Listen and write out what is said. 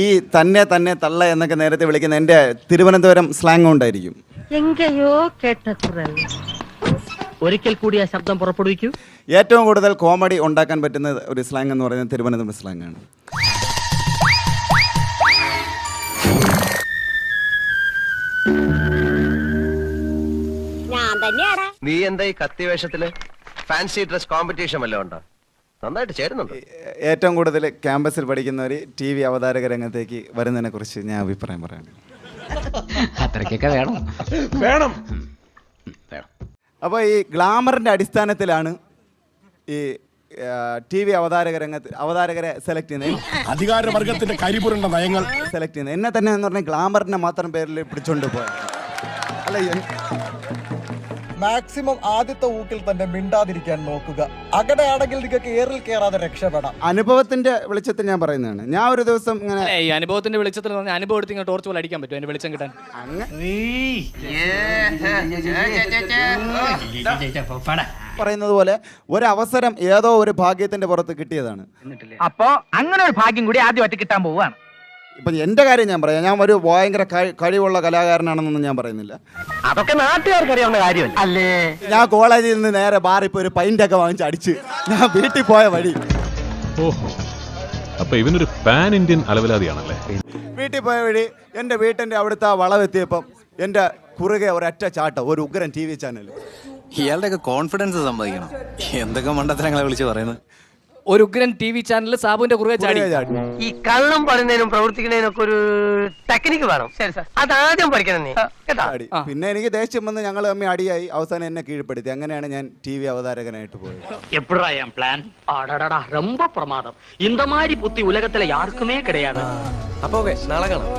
ഈ തന്നെ തന്നെ തള്ള എന്നൊക്കെ നേരത്തെ വിളിക്കുന്ന എന്റെ തിരുവനന്തപുരം സ്ലാങ് കൊണ്ടായിരിക്കും എങ്കയോ കേട്ട കുറൽ ഒരിക്കൽ കൂടി ആ ശബ്ദം പുറപ്പെടുവിക്കൂ. ഏറ്റവും കൂടുതൽ കോമഡി ഉണ്ടാക്കാൻ പറ്റുന്ന ഒരു സ്ലാങ് എന്ന് പറയുന്നത് തിരുവനന്തപുരം സ്ലാങ് ആണ്. ഞാൻ തന്നെയാടാ. നീ എന്താ ഈ കത്തിവേഷത്തിൽ ഫാൻസി ഡ്രസ് കോമ്പറ്റീഷൻ വല്ലതും ഉണ്ടോ? നന്നായിട്ട് ചേരുന്നുണ്ട്. ഏറ്റവും കൂടുതൽ ക്യാമ്പസിൽ പഠിക്കുന്നവർ ടി വി അവതാരക രംഗത്തേക്ക് വരുന്നതിനെ കുറിച്ച് ഞാൻ അഭിപ്രായം പറയാം. അത്രയ്ക്കൊക്കെ വേണം. വേണം. അപ്പോൾ ഈ ഗ്ലാമറിന്റെ അടിസ്ഥാനത്തിലാണ് ഈ ടി വി അവതാരക രംഗത്ത് അവതാരകരെ സെലക്ട് ചെയ്യുന്നത്. അധികാരവർഗത്തിന്റെ കരിപുരണ്ട നയങ്ങൾ. സെലക്ട് ചെയ്യുന്നത്. എന്നെ തന്നെ എന്ന് പറഞ്ഞാൽ ഗ്ലാമറിനെ മാത്രം പേരിൽ പിടിച്ചോണ്ട് പോയത് അല്ല മാക്സിമം ആദ്യത്തെ ഊക്കിൽ തന്നെ മിണ്ടാതിരിക്കാൻ നോക്കുക. അകടെയാണെങ്കിൽ നിങ്ങൾക്ക് ഏറിൽ കയറാതെ രക്ഷപ്പെടാം. അനുഭവത്തിന്റെ വെളിച്ചത്തിൽ ഞാൻ പറയുന്നതാണ്. ഞാൻ ഒരു ദിവസം ഇങ്ങനെ ഈ അനുഭവത്തിന്റെ വെളിച്ചത്തിൽ അനുഭവം എടുത്ത് ഇങ്ങനെ ടോർച്ച് പോലെ അടിക്കാൻ പറ്റും അതിന്റെ വെളിച്ചം കിട്ടാൻ? പറയുന്നത് പോലെ ഒരവസരം ഏതോ ഒരു ഭാഗ്യത്തിന്റെ പുറത്ത് കിട്ടിയതാണ്. അപ്പോ അങ്ങനെ ഒരു ഭാഗ്യം കൂടി ആദ്യമായിട്ട് കിട്ടാൻ പോവുകയാണ്. ഇപ്പം എന്റെ കാര്യം ഞാൻ പറയാം. ഞാൻ ഒരു ഭയങ്കര കഴി- കഴിവുള്ള കലാകാരനാണെന്നൊന്നും ഞാൻ പറയുന്നില്ല. അതൊക്കെ നാട്ടുകാർക്ക് അറിയാവുന്ന കാര്യമല്ല? അല്ലേ? ഞാൻ കോളേജിൽ നിന്ന് നേരെ ബാറിപ്പോ ഒരു പൈന്റൊക്കെ വാങ്ങിച്ച് അടിച്ച് ഞാൻ വീട്ടിൽ പോയ വഴി. ഓഹോ. അപ്പൊ ഇവനൊരു പാൻ ഇന്ത്യൻ അലവലാതിയാണല്ലേ? വീട്ടിൽ പോയ വഴി എന്റെ വീട്ടിന്റെ അവിടുത്തെ ആ വളവെത്തിയപ്പം എന്റെ കുറുകെ ഒരൊറ്റ ചാട്ട ഒരു ഉഗ്രൻ ടി വി ചാനൽ ഇയാളുടെയൊക്കെ കോൺഫിഡൻസ് സമ്മതിക്കണം എന്തൊക്കെ മണ്ടത്തരങ്ങളെ വിളിച്ച് പറയുന്നത്? ഒരു ഉഗ്രൻ ടി വി ചാനലിൽ സാബുവിന്റെ കുറുകെ ചാടി ചാടി ഈ കള്ളം പറയുന്നതിനും പ്രവർത്തിക്കുന്നതിനും ഒക്കെ ഒരു ടെക്നിക്ക് വേണം ശരി സാർ അതാദ്യം പഠിക്കണം നീ കേട്ടാ ചാടി പിന്നെ എനിക്ക് ദേഷ്യം വന്ന് ഞങ്ങൾ തമ്മിൽ അടിയായി അവസാനം എന്നെ കീഴ്പ്പെടുത്തി അങ്ങനെയാണ് ഞാൻ ടി വി അവതാരകനായിട്ട് പോയത് எப்படிடா என் பிளான் அடடடா ரொம்ப பிரமாதம் இந்த மாதிரி புத்தி உலகத்துல யாருக்குமே கிடையாது അപ്പൊ ഓക്കെ നാളെ കാണാം